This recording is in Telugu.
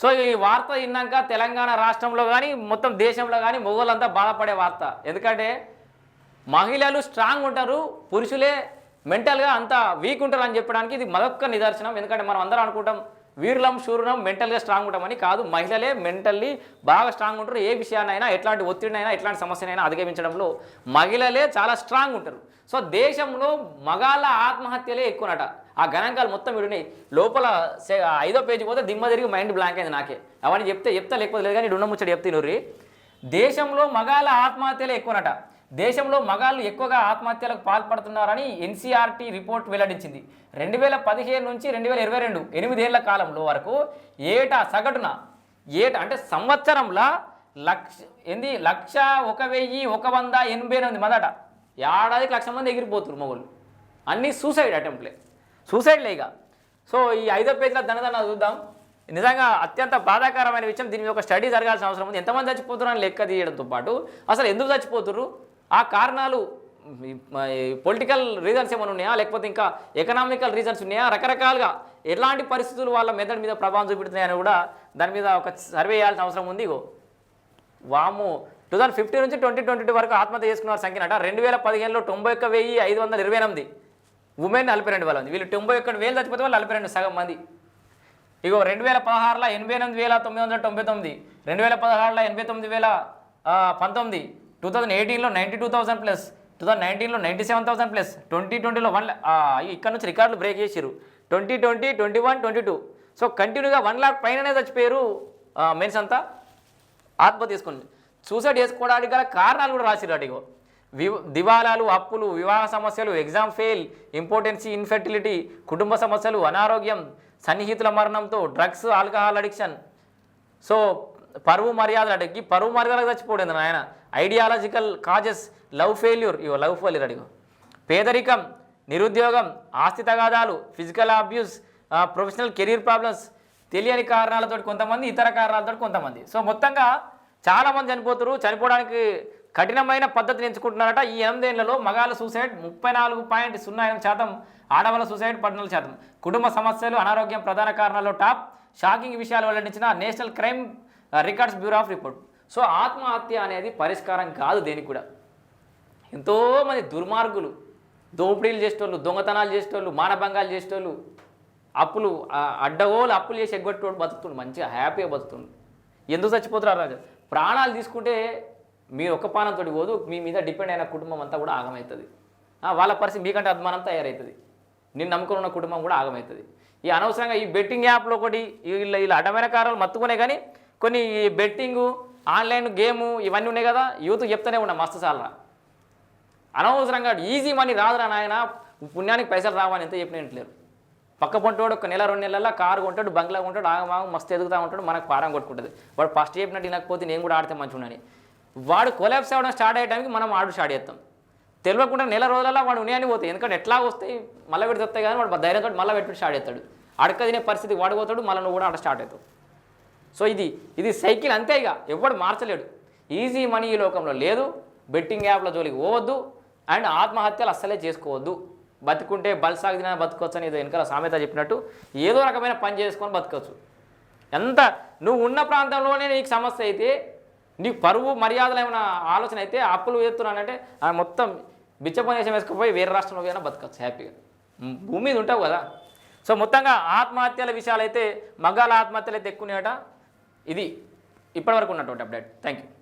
సో ఈ వార్త విన్నాక తెలంగాణ రాష్ట్రంలో కానీ మొత్తం దేశంలో కానీ మొగోళ్ళంతా బాధపడే వార్త. ఎందుకంటే మహిళలు స్ట్రాంగ్ ఉంటారు పురుషులే మెంటల్గా అంత వీక్ ఉంటారు అని చెప్పడానికి ఇది మరొక్క నిదర్శనం. ఎందుకంటే మనం అందరం అనుకుంటాం వీరులం శూరులం మెంటల్గా స్ట్రాంగ్ ఉంటామని కాదు. మహిళలే మెంటల్లీ బాగా స్ట్రాంగ్ ఉంటారు. ఏ విషయాన్నైనా ఎట్లాంటి ఒత్తిడినైనా ఎట్లాంటి సమస్యనైనా అధిగమించడంలో మహిళలే చాలా స్ట్రాంగ్ ఉంటారు. సో దేశంలో మగాళ్ళ ఆత్మహత్యలే ఎక్కువనట. ఆ గణాంకాలు మొత్తం విడినాయి లోపల ఐదో పేజీ పోతే దిమ్మ తిరిగి మైండ్ బ్లాంక్ అయింది నాకే. అవన్నీ చెప్తే చెప్తా లేకపోతే లేదు కానీ ఇడు ఉన్న ముచ్చట చెప్తే దేశంలో మగాళ్ళ ఆత్మహత్యలే ఎక్కువనట. దేశంలో మగాళ్ళు ఎక్కువగా ఆత్మహత్యలకు పాల్పడుతున్నారని ఎన్సీఆర్టీ రిపోర్ట్ వెల్లడించింది. రెండు వేల పదిహేను నుంచి రెండు వేల ఇరవై రెండు ఎనిమిదేళ్ళ కాలంలో వరకు ఏటా సగటున ఏట అంటే సంవత్సరంలో లక్ష ఏంది లక్ష ఒక వెయ్యి ఒక వంద ఎనభై ఎనిమిది మందట. ఏడాదికి లక్ష మంది ఎగిరిపోతున్నారు మొగలు అన్నీ సూసైడ్ అటెంప్ట్లే సూసైడ్లే ఇక సో ఈ ఐదో పేజీల దండదన్న చూద్దాం. నిజంగా అత్యంత బాధాకరమైన విషయం దీని మీద ఒక స్టడీ జరగాల్సిన అవసరం ఉంది. ఎంతమంది చచ్చిపోతున్నారు అని లెక్క తీయడంతో పాటు అసలు ఎందుకు చచ్చిపోతున్నారు ఆ కారణాలు పొలిటికల్ రీజన్స్ ఏమైనా ఉన్నాయా? లేకపోతే ఇంకా ఎకనామికల్ రీజన్స్ ఉన్నాయా? రకరకాలుగా ఎలాంటి పరిస్థితులు వాళ్ళ మెదడు మీద ప్రభావం చూపెడుతున్నాయని కూడా దాని మీద ఒక సర్వే చేయాల్సిన అవసరం ఉంది. ఇగో. వాము. టూ థౌజండ్ ఫిఫ్టీ నుంచి ట్వంటీ ట్వంటీ టూ వరకు ఆత్మహత్య చేసుకున్న వారి సంఖ్యనట రెండు వేల పదిహేనులో తొంభై ఒక్క వెయ్యి ఐదు వందల ఇరవై ఎనిమిది. ఉమెన్ నలభై రెండు వేల మంది. వీళ్ళు తొంభై ఒకటి వేలు చచ్చిపోతే వాళ్ళు నలభై రెండు సగం మంది. ఇగో రెండు వేల పదహారులో ఎనభై ఎనిమిది వేల తొమ్మిది వందల తొంభై తొమ్మిది రెండు వేల పదహారులో ఎనభై తొమ్మిది వేల పంతొమ్మిది టూ థౌసండ్ ఎయిటీన్లో ninety two thousand plus two thousand నైన్టీన్లో ninety seven thousand plus twenty ట్వంటీలో వన్ ఇక్కడ నుంచి రికార్డులు బ్రేక్ చేసిరు twenty twenty twenty one twenty two so కంటిన్యూగా వన్ లాక్ పైననే చచ్చిపోయారు మెన్స్ అంతా. ఆత్మహత్య తీసుకుని సూసైడ్ చేసుకోవడానికి గల కారణాలు కూడా రాసిరు అడిగో దివాలాలు అప్పులు వివాహ సమస్యలు ఎగ్జామ్ ఫెయిల్ ఇంపార్టెన్సీ ఇన్ఫెర్టిలిటీ కుటుంబ సమస్యలు అనారోగ్యం సన్నిహితుల మరణంతో డ్రగ్స్ ఆల్కహాల్ అడిక్షన్. సో పరువు మర్యాదలు అడిగి పరువు మర్యాదలకు చచ్చిపోయింది నాయన? Ideological causes love failure. ఇవో లవ్ ఫెయిల్యూర్ అడిగో. పేదరికం నిరుద్యోగం ఆస్తి తగాదాలు physical abuse professional career problems తెలియని కారణాలతో కొంతమంది ఇతర కారణాలతో కొంతమంది. సో మొత్తంగా చాలామంది చనిపోతారు చనిపోవడానికి కఠినమైన పద్ధతిని ఎంచుకుంటున్నారట. ఈ ఎనిమిదేళ్ళలో మగాళ్ళ సూసైడ్ ముప్పై నాలుగు పాయింట్ సున్నా ఎనిమిది శాతం ఆడవాళ్ళ సూసైడ్ పద్నాలుగు శాతం. కుటుంబ సమస్యలు అనారోగ్యం ప్రధాన కారణాల్లో టాప్. షాకింగ్ విషయాలు వెల్లడించిన National Crime Records Bureau of report. So ఆత్మహత్య అనేది పరిష్కారం కాదు దేనికి కూడా. ఎంతోమంది దుర్మార్గులు దోపిడీలు చేసేటోళ్ళు దొంగతనాలు చేసేటోళ్ళు మానభంగాలు చేసేటోళ్ళు అప్పులు అడ్డగోలు అప్పులు చేసి ఎగ్గొట్టోడు బతుకుతుండు మంచిగా హ్యాపీగా బతుకుతుండు ఎందుకు చచ్చిపోతున్నారు రాజు? ప్రాణాలు తీసుకుంటే మీరు ఒక్క పానంతో పోదు మీ మీద డిపెండ్ అయిన కుటుంబం అంతా కూడా ఆగమవుతుంది వాళ్ళ పరిస్థితి మీకంటే అభిమానం తయారవుతుంది నేను నమ్ముకుని ఉన్న కుటుంబం కూడా ఆగమవుతుంది ఈ అనవసరంగా ఈ బెట్టింగ్ యాప్లో ఒకటి వీళ్ళ వీళ్ళ అడ్డమైన కారాలు మత్తుకునే కానీ కొన్ని ఈ బెట్టింగు ఆన్లైన్ గేము ఇవన్నీ ఉన్నాయి కదా యూత్ చెప్తూనే ఉన్నా మస్తు సాలరా అనవసరంగా ఈజీ మనీ రాదురా నాయన పుణ్యానికి పైసలు రావని ఎంత చెప్పినట్లేరు పక్క పొంటోడు ఒక నెల రెండు నెలల్లో కారు కొంటాడు బంగ్లా కొంటాడు ఆగమాగం మస్తు ఎదుగుతూ ఉంటాడు మనకు పారం కొట్టుకుంటుంది. వాడు ఫస్ట్ చెప్పినట్టు వినకపోతే నేను కూడా ఆడితే మంచి ఉండని వాడు కొలాబ్స్ అవ్వడం స్టార్ట్ అయ్యడానికి మనం ఆడు స్టార్ట్ చేస్తాం. తెలియకుండా నెల రోజులలో వాడు ఉన్నాయని పోతాయి ఎందుకంటే ఎట్లా వస్తాయి మళ్ళీ పెడితే వస్తాయి కానీ వాడు ధైర్యంతో మళ్ళీ పెట్టి స్టార్ట్ చేస్తాడు. అడక తినే పరిస్థితి వాడు పోతాడు మళ్ళీ నువ్వు కూడా ఆడ స్టార్ట్ అవుతావు. సో ఇది ఇది సైకిల్ అంతే ఇక ఎవడు మార్చలేడు. ఈజీ మనీ ఈ లోకంలో లేదు బెట్టింగ్ యాప్ల జోలికి పోవద్దు అండ్ ఆత్మహత్యలు అస్సలే చేసుకోవద్దు. బతుకుంటే బల్సాగు తిన బతుకోవచ్చు అని ఏదో వెనకాల సామెత చెప్పినట్టు ఏదో రకమైన పని చేసుకొని బతకవచ్చు. ఎంత నువ్వు ఉన్న ప్రాంతంలోనే నీకు సమస్య అయితే నీకు పరువు మర్యాదలు ఏమైనా ఆలోచన అయితే అప్పులు ఎత్తున్నానంటే ఆ మొత్తం బిచ్చపనేసం వేసుకుపోయి వేరే రాష్ట్రంలో పోయినా బతకచ్చు హ్యాపీగా. భూమి మీద ఉంటావు కదా. సో మొత్తంగా ఆత్మహత్యల విషయాలు అయితే మగాళ్ళ ఆత్మహత్యలు అయితే ఎక్కువ ఇది ఇప్పటివరకు ఉన్నటువంటి అప్డేట్. Thank you